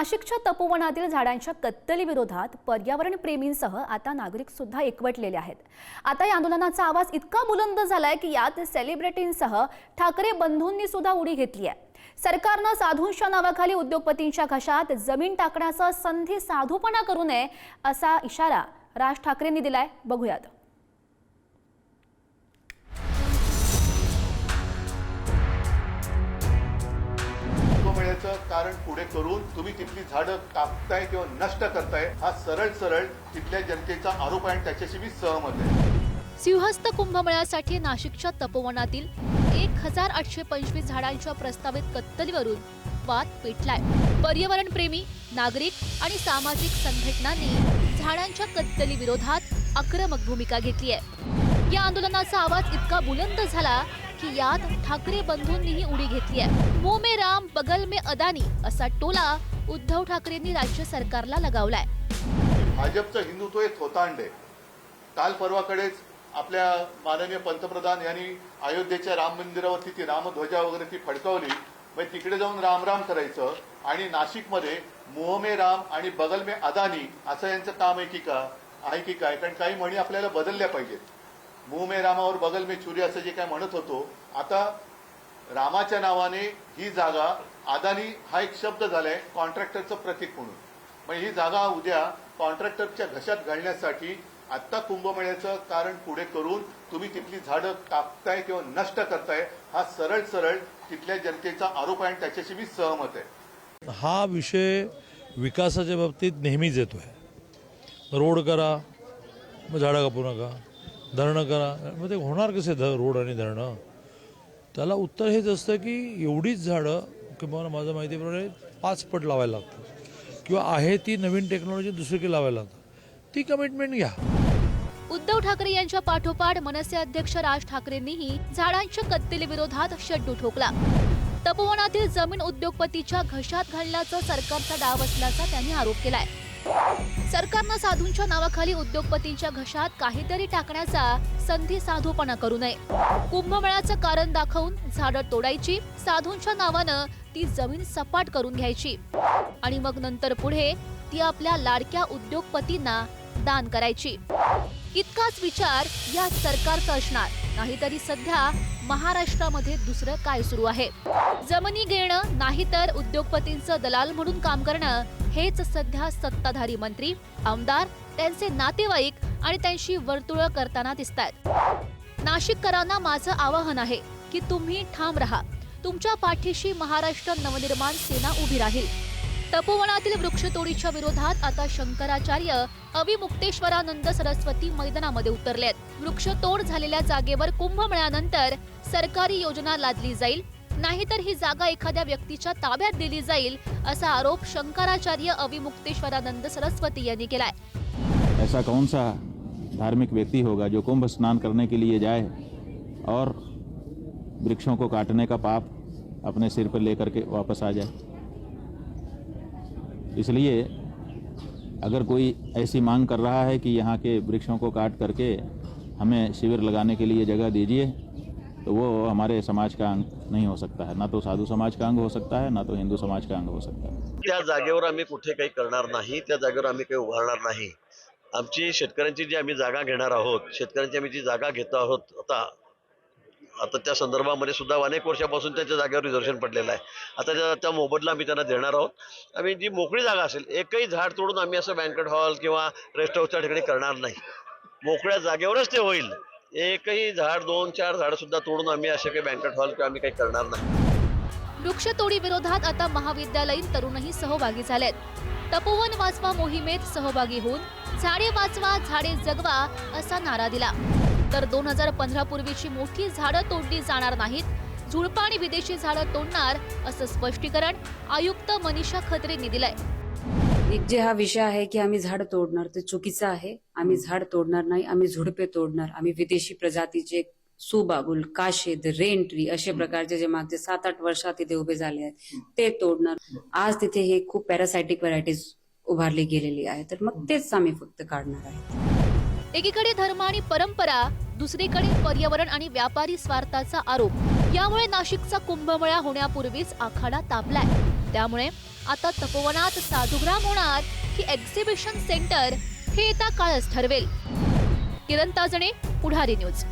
नाशिकच्या तपोवनातील झाडांच्या कत्तली विरोधात पर्यावरण प्रेमींसह आता नागरिक सुद्धा एकवटलेले आहेत. आता या आंदोलनाचा आवाज इतका बुलंद झालाय की यात सेलिब्रिटींसह ठाकरे बंधूंनी सुद्धा उडी घेतली आहे. सरकारनं साधूंच्या नावाखाली उद्योगपतींच्या घशात जमीन टाकण्याचा संधी साधूपणा करू नये असा इशारा राज ठाकरेंनी दिलाय. बघूयात. कुंभमेळ्याचं कारण पुढे करून तुम्ही तिथली झाडं कापताय किंवा नष्ट करताय हा सरळ सरळ तिथल्या जनतेचा आरोप आहे आणि त्याच्याशी मी सहमत आहे. सिंहस्थ कुंभमेळ्यासाठी नाशिकच्या तपोवनातील एक हजार आठशे पंचवीस झाडांच्या प्रस्तावित कत्तलीवरून वाद पेटलाय. पर्यावरण प्रेमी नागरिक आणि सामाजिक संघटनांनी झाडांच्या कत्तली विरोधात आक्रमक भूमिका घेतली आहे या आंदोलनाचा आवाज इतका बुलंद झाला की यात ठाकरे बंधूंनीही उडी घेतली आहे. मो मे राम बगल में अदानी असा टोला उद्धव ठाकरेंनी राज्य सरकारला लगावलाय. भाजपचं हिंदुत्व हे थोतांड. आहे काल परवाकडेच आपल्या माननीय पंतप्रधान यांनी अयोध्येच्या राम मंदिरावरती ती रामध्वजा वगैरे ती फडकावली. मग तिकडे जाऊन राम राम करायचं आणि नाशिकमध्ये मोहमे राम आणि बगल मे अदानी असं यांचं काम आहे की का? आहे की काय? कारण काही म्हणी आपल्याला बदलल्या पाहिजेत. मुंह में रामावर बगल में छुरी असं जे काय म्हणत होतो आता रामाच्या नावाने ही जागा अदानी हा एक शब्द झालाय कॉन्ट्रॅक्टरचं प्रतीक म्हणून. म्हणजे ही जागा उद्या कॉन्ट्रॅक्टरच्या घशात घालण्यासाठी आत्ता कुंभमेळ्याचं कारण पुढे करून तुम्ही तिथली झाडं कापताय किंवा नष्ट करताय हा सरळ सरळ तिथल्या जनतेचा आरोप आहे आणि त्याच्याशी मी सहमत आहे. हा विषय विकासाच्या बाबतीत नेहमीच येतो आहे रोड करा मग झाडं कापू नका. धरणं करा. मग ते होणार कसे ध रोड आणि धरणं? त्याला उत्तर हेच असतं की एवढीच झाडं किंवा माझं माहितीप्रमाणे पाच पट लावायला लागतं किंवा आहे ती नवीन टेक्नॉलॉजी दुसरीकडे लावायला लागतं ती कमिटमेंट घ्या. उद्धव ठाकरे यांच्या पाठोपाठ मनसे अध्यक्ष राज ठाकरेंनीही झाडांच्या कत्तेली विरोधात शड्डू ठोकला. तपोवनातील जमीन उद्योगपतीच्या घशात घालण्याचा सरकारचा डाव असल्याचा त्यांनी आरोप केलाय. सरकारनं साधूंच्या नावाखाली उद्योगपतींच्या घशात काहीतरी टाकण्याचा संधी साधूपणा करू नये. कुंभमेळाचं कारण दाखवून झाडं तोडायची साधूंच्या नावानं ती जमीन सपाट करून घ्यायची. आणि मग नंतर पुढे ती आपल्या लाडक्या उद्योगपतींना दान करायची. इतकाच विचार या सरकारचा असणार. नाहीतरी सध्या महाराष्ट्रामध्ये दुसरं काय सुरू आहे? जमिनी घेणं नाहीतर उद्योगपतींचं दलाल म्हणून काम करणं हेच सध्या सत्ताधारी मंत्री आमदार त्यांचे नातेवाईक आणि त्यांची वर्तुळ करताना दिसत आहेत नाशिककरांना माझं आवाहन आहे की तुम्ही ठाम राहा. तुमच्या पाठीशी महाराष्ट्र नवनिर्माण सेना उभी राहील. तपोवनातील वृक्षतोडीच्या विरोधात आता शंकराचार्य अविमुक्तेश्वरानंद सरस्वती मैदानामध्ये उतरलेत. वृक्षतोड झालेल्या जागेवर कुंभमेळ्यानंतर सरकारी योजना लादली जाईल नाहीतर ही जागा एखाद्या व्यक्तीच्या ताब्यात दिली जाईल असा आरोप शंकराचार्य अविमुक्तेश्वरानंद सरस्वती यांनी केलाय. ऐसा कौन सा धार्मिक व्यक्ति होगा जो कुंभ स्नान करने के लिए जाए और वृक्षों को काटने का पाप अपने सिर पर लेकर के वापस आ जाए? इसलिए अगर कोई ऐसी मांग कर रहा है कि यहाँ के वृक्षों को काट करके हमें शिविर लगाने के लिए जगह दीजिए तो वो हमारे समाज का अंग नहीं हो सकता है। ना तो साधू समाज का अंग हो सकता है ना तो हिंदू समाज का अंग हो सकता है। त्या जागेवर आम्ही कुठे काही करणार नाही त्या जागेवर आम्ही काही उभारणार नाही. आमची शेतकऱ्यांची जी आम्ही जागा घेणार आहोत शेतकऱ्यांची आम्ही जी जागा घेतो आहोत आता आता त्या संदर्भामध्ये सुद्धा अनेक वर्षापासून त्याच्या जागेवर रिझर्वेशन पडलेलं आहे. आता त्या त्या मोबदला आम्ही त्यांना देणार आहोत. आम्ही जी मोकळी जागा असेल एकही झाड तोडून आम्ही असं बँकेट हॉल किंवा रेस्ट हाऊसच्या ठिकाणी करणार नाही. मोकळ्या जागेवरच ते होईल. एकही झाड दोन चार झाड सुद्धा तोडून आम्ही असे काही बँकेट हॉल किंवा आम्ही काही करणार नाही. वृक्षतोडी विरोधात आता महाविद्यालयीन तरुणही सहभागी झालेत. तपोवन वाचवा मोहिमेत सहभागी होऊन झाडे वाचवा झाडे जगवा असा नारा दिला. तर दोन हजार पंधरा पूर्वीची मोठी झाडं तोडली जाणार नाहीत. झुडपं आणि विदेशी झाडं तोडणार असं स्पष्टीकरण आयुक्त मनीषा खत्रेंनी दिलंय. एक जे हा विषय आहे की आम्ही झाड तोडणार ते चुकीचं आहे. आम्ही झाड तोडणार नाही आम्ही झुडपे तोडणार. आम्ही विदेशी प्रजातीचे सुबाबुल काशेद रेन ट्री अशा प्रकारचे जे मागचे सात आठ वर्षात तिथे उभे झाले आहेत ते तोडणार. आज तिथे हे खूप पॅरासायटिक व्हरायटीज उभारली गेलेली आहे तर मग तेच आम्ही फक्त काढणार आहे एकीकडे धर्म आणि परंपरा दुसरीकडे पर्यावरण आणि व्यापारी स्वार्थाचा आरोप. यामुळे नाशिकचा कुंभमेळा होण्यापूर्वीच आखाडा तापलाय. त्यामुळे आता तपोवनात साधुग्राम होणार की एक्झिबिशन सेंटर हे येता काळच ठरवेल. किरण ताजणे पुढारी न्यूज.